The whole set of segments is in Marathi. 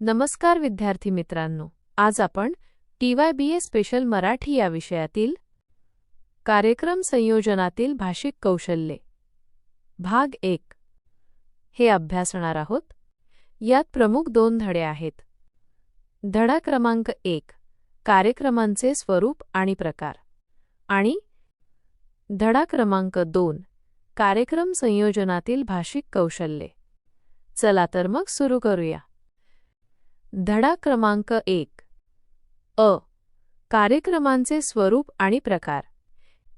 नमस्कार विद्यार्थी मित्रांनो आज आपण T Y B A special Marathi या विषयातील कार्यक्रम संयोजनातील भाषिक कौशल्ये. भाग एक. हे अभ्यासणार आहोत. यात प्रमुख दोन धडे आहेत. धडा क्रमांक एक कार्यक्रमांचे स्वरूप आणि प्रकार. आणि धडा क्रमांक दोन कार्यक्रम संयोजनातील भाषिक कौशल्ये. चला तर मग सुरू करूया. धडा क्रमांक एक. अ. कार्यक्रमांचे स्वरूप आणि प्रकार.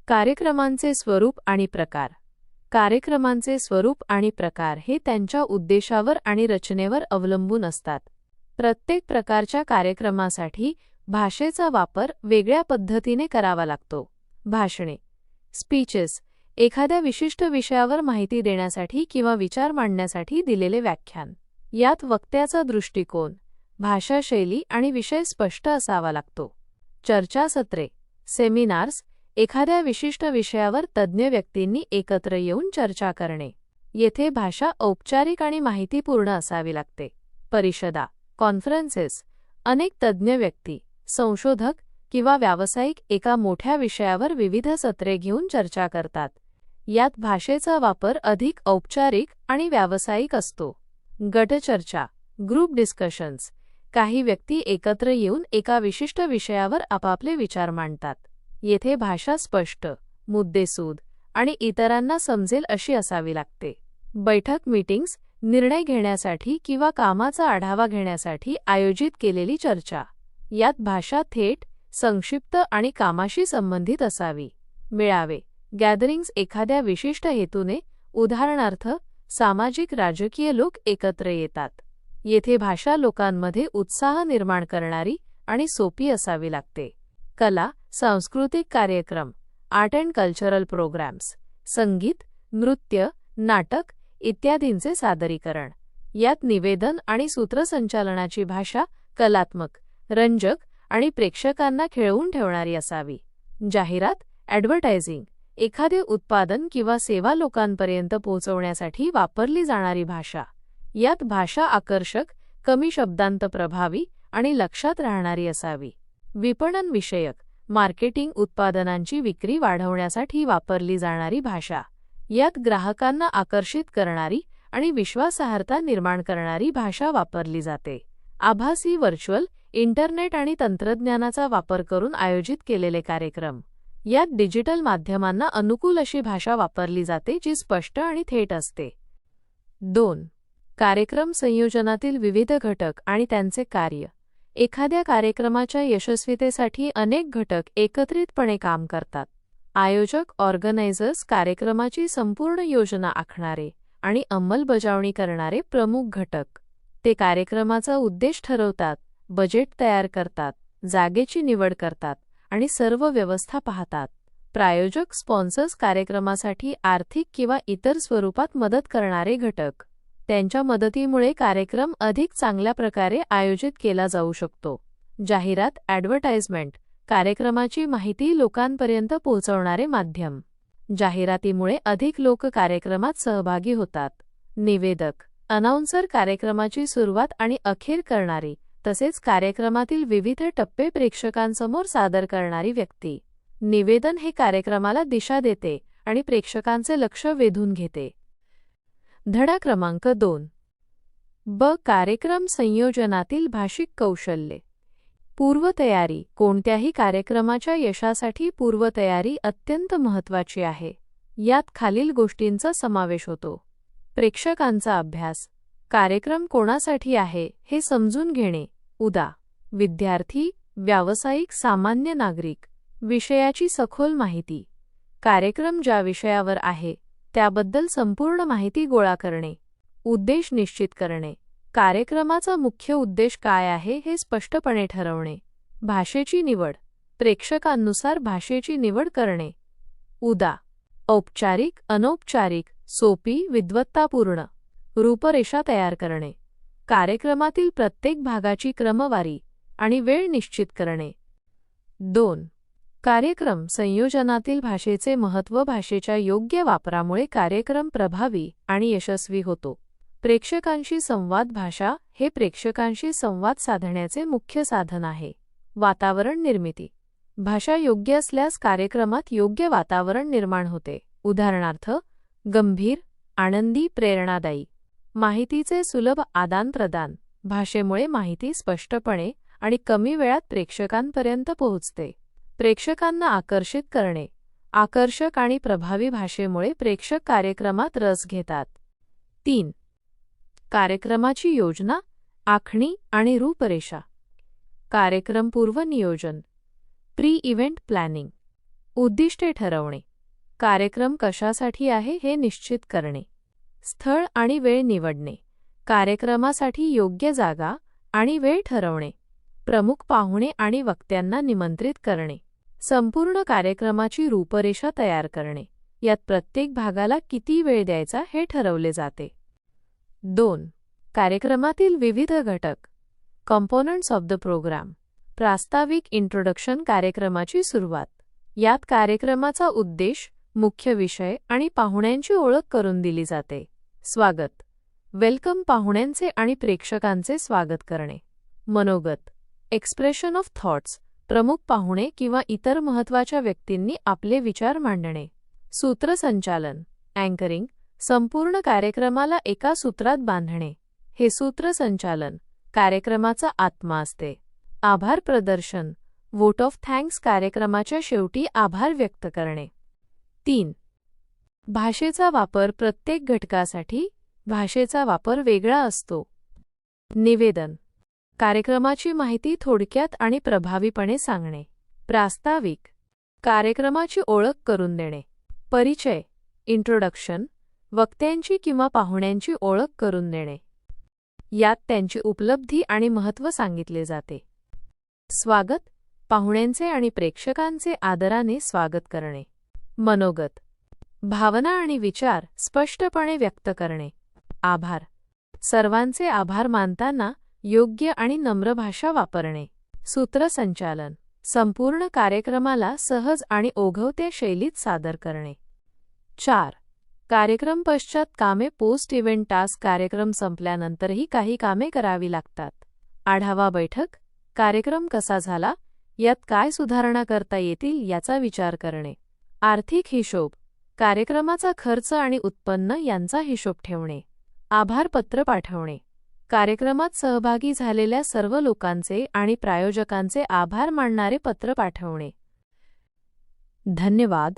कार्यक्रमांचे स्वरूप आणि प्रकार. कार्यक्रमांचे स्वरूप आणि प्रकार हे त्यांच्या उद्देशावर आणि रचनेवर अवलंबून असतात. प्रत्येक प्रकारच्या कार्यक्रमासाठी भाषेचा वापर वेगळ्या पद्धतीने करावा लागतो. भाषणे. स्पीचेस. एखाद्या विशिष्ट विषयावर माहिती देण्यासाठी किंवा विचार मांडण्यासाठी दिलेले व्याख्यान. यात वक्त्याचा दृष्टिकोन. भाषाशैली आणि विषय स्पष्ट असावा लागतो. चर्चासत्रे सेमिनार्स एखाद्या विशिष्ट विषयावर तज्ज्ञ व्यक्तींनी एकत्र येऊन चर्चा करणे. येथे भाषा औपचारिक आणि माहितीपूर्ण असावी लागते. परिषदा कॉन्फरन्सेस अनेक तज्ज्ञ व्यक्ती संशोधक किंवा व्यावसायिक एका मोठ्या विषयावर विविध सत्रे घेऊन चर्चा करतात. यात भाषेचा वापर अधिक औपचारिक आणि व्यावसायिक असतो. गटचर्चा ग्रुप डिस्कशन्स काही व्यक्ती एकत्र येऊन एका विशिष्ट विषयावर आपापले विचार मांडतात. येथे भाषा स्पष्ट मुद्देसूद आणि इतरांना समजेल अशी असावी लागते. बैठक मीटिंग्स निर्णय घेण्यासाठी किंवा कामाचा आढावा घेण्यासाठी आयोजित केलेली चर्चा. यात भाषा थेट संक्षिप्त आणि कामाशी संबंधित असावी. मिळावे. गॅदरिंग्ज एखाद्या विशिष्ट हेतूने उदाहरणार्थ सामाजिक राजकीय लोक एकत्र येतात. येथे भाषा लोकांमध्ये उत्साह निर्माण करणारी आणि सोपी असावी लागते. कला सांस्कृतिक कार्यक्रम आर्ट अँड कल्चरल प्रोग्रॅम्स संगीत नृत्य नाटक इत्यादींचे सादरीकरण. यात निवेदन आणि सूत्रसंचालनाची भाषा कलात्मक रंजक आणि प्रेक्षकांना खेळवून ठेवणारी असावी. जाहिरात ॲडव्हर्टायझिंग एखादे उत्पादन किंवा सेवा लोकांपर्यंत पोहोचवण्यासाठी वापरली जाणारी भाषा. यात भाषा आकर्षक कमी शब्दांत प्रभावी आणि लक्षात राहणारी असावी. विपणन विषयक मार्केटिंग उत्पादनांची विक्री वाढवण्यासाठी वापरली जाणारी भाषा. यात ग्राहकांना आकर्षित करणारी आणि विश्वासार्हता निर्माण करणारी भाषा वापरली जाते. आभासी व्हर्च्युअल इंटरनेट आणि तंत्रज्ञानाचा वापर करून आयोजित केलेले कार्यक्रम. यात डिजिटल माध्यमांना अनुकूल अशी भाषा वापरली जाते जी स्पष्ट आणि थेट असते. दोन कार्यक्रम संयोजनातील विविध घटक आणि त्यांचे कार्य. एखाद्या कार्यक्रमाच्या यशस्वीतेसाठी अनेक घटक एकत्रितपणे काम करतात. आयोजक ऑर्गनायझर्स कार्यक्रमाची संपूर्ण योजना आखणारे आणि अंमलबजावणी करणारे प्रमुख घटक. ते कार्यक्रमाचा उद्देश ठरवतात बजेट तयार करतात जागेची निवड करतात आणि सर्व व्यवस्था पाहतात. प्रायोजक स्पॉन्सर्स कार्यक्रमासाठी आर्थिक किंवा इतर स्वरूपात मदत करणारे घटक. त्यांच्या मदतीमुळे कार्यक्रम अधिक चांगल्या प्रकारे आयोजित केला जाऊ शकतो. जाहिरात ॲडव्हर्टाइजमेंट कार्यक्रमाची माहिती लोकांपर्यंत पोहोचवणारे माध्यम. जाहिरातीमुळे अधिक लोक कार्यक्रमात सहभागी होतात. निवेदक अनाउन्सर कार्यक्रमाची सुरुवात आणि अखेर करणारी तसेच कार्यक्रमातील विविध टप्पे प्रेक्षकांसमोर सादर करणारी व्यक्ती. निवेदन हे कार्यक्रमाला दिशा देते आणि प्रेक्षकांचे लक्ष वेधून घेते. धडा क्रमांक दोन. ब. कार्यक्रम संयोजनातील भाषिक कौशल्ये. पूर्वतयारी. कोणत्याही कार्यक्रमाच्या यशासाठी पूर्वतयारी अत्यंत महत्त्वाची आहे. यात खालील गोष्टींचा समावेश होतो. प्रेक्षकांचा अभ्यास. कार्यक्रम कोणासाठी आहे हे समजून घेणे. उदा. विद्यार्थी व्यावसायिक सामान्य नागरिक. विषयाची सखोल माहिती. कार्यक्रम ज्या विषयावर आहे त्याबद्दल संपूर्ण माहिती गोळा करणे. उद्देश निश्चित करणे. कार्यक्रमाचा मुख्य उद्देश काय आहे हे स्पष्टपणे ठरवणे. भाषेची निवड. प्रेक्षकांनुसार भाषेची निवड करणे. उदा. औपचारिक अनौपचारिक सोपी विद्वत्तापूर्ण. रूपरेषा तयार करणे. कार्यक्रमातील प्रत्येक भागाची क्रमवारी आणि वेळ निश्चित करणे. दोन. कार्यक्रम संयोजनातील भाषेचे महत्त्व भाषेच्या योग्य वापरामुळे कार्यक्रम प्रभावी आणि यशस्वी होतो. प्रेक्षकांशी संवाद भाषा हे प्रेक्षकांशी संवाद साधण्याचे मुख्य साधन आहे. वातावरण निर्मिती. भाषा योग्य असल्यास कार्यक्रमात योग्य वातावरण निर्माण होते. उदाहरणार्थ गंभीर आनंदी प्रेरणादायी. माहितीचे सुलभ आदानप्रदान भाषेमुळे माहिती स्पष्टपणे आणि कमी वेळात प्रेक्षकांपर्यंत पोहोचते. प्रेक्षकांना आकर्षित करणे. आकर्षक आणि प्रभावी भाषेमुळे प्रेक्षक कार्यक्रमात रस घेतात. तीन. कार्यक्रमाची योजना आखणी आणि रूपरेषा. कार्यक्रम पूर्वनियोजन प्री इव्हेंट प्लॅनिंग उद्दिष्टे ठरवणे. कार्यक्रम कशासाठी आहे हे निश्चित करणे. स्थळ आणि वेळ निवडणे. कार्यक्रमासाठी योग्य जागा आणि वेळ ठरवणे. प्रमुख पाहुणे आणि वक्त्यांना निमंत्रित करणे. संपूर्ण कार्यक्रमाची रूपरेषा तयार करणे. यात प्रत्येक भागाला किती वेळ द्यायचा हे ठरवले जाते. दोन. कार्यक्रमातील विविध घटक. कंपोनंट्स ऑफ द प्रोग्राम प्रास्ताविक इंट्रोडक्शन कार्यक्रमाची सुरुवात. यात कार्यक्रमाचा उद्देश मुख्य विषय आणि पाहुण्यांची ओळख करून दिली जाते. स्वागत. वेलकम पाहुण्यांचे आणि प्रेक्षकांचे स्वागत करणे. मनोगत. एक्सप्रेशन ऑफ थॉट्स प्रमुख पाहुणे किंवा इतर महत्त्वाच्या व्यक्तींनी आपले विचार मांडणे. सूत्रसंचालन. अँकरिंग. संपूर्ण कार्यक्रमाला एका सूत्रात बांधणे. हे सूत्रसंचालन. कार्यक्रमाचा आत्मा असते. आभार प्रदर्शन. वोट ऑफ थँक्स कार्यक्रमाच्या शेवटी आभार व्यक्त करणे. तीन. भाषेचा वापर प्रत्येक घटकासाठी. भाषेचा वापर वेगळा असतो. निवेदन. कार्यक्रमाची माहिती थोडक्यात आणि प्रभावीपणे सांगणे. प्रास्ताविक. कार्यक्रमाची ओळख करून देणे. परिचय. इंट्रोडक्शन वक्त्यांची किंवा पाहुण्यांची ओळख करून देणे. यात त्यांची उपलब्धी आणि महत्त्व सांगितले जाते. स्वागत. पाहुण्यांचे आणि प्रेक्षकांचे आदराने स्वागत करणे. मनोगत. भावना आणि विचार स्पष्टपणे व्यक्त करणे. आभार. सर्वांचे आभार मानताना योग्य आणि नम्र भाषा वापरणे. सूत्रसंचालन. संपूर्ण कार्यक्रमाला सहज आणि ओघवत्या शैलीत सादर करणे. चार. कार्यक्रम पश्चात कामे पोस्ट इव्हेंट टास्क कार्यक्रम संपल्यानंतरही काही कामे करावी लागतात. आढावा बैठक. कार्यक्रम कसा झाला? यात काय सुधारणा करता येतील याचा विचार करणे. आर्थिक हिशोब. कार्यक्रमाचा खर्च आणि उत्पन्न यांचा हिशोब ठेवणे. आभारपत्र पाठवणे. कार्यक्रमात सहभागी झालेल्या सर्व लोकांचे आणि प्रायोजकांचे आभार मानणारे पत्र पाठवणे. धन्यवाद.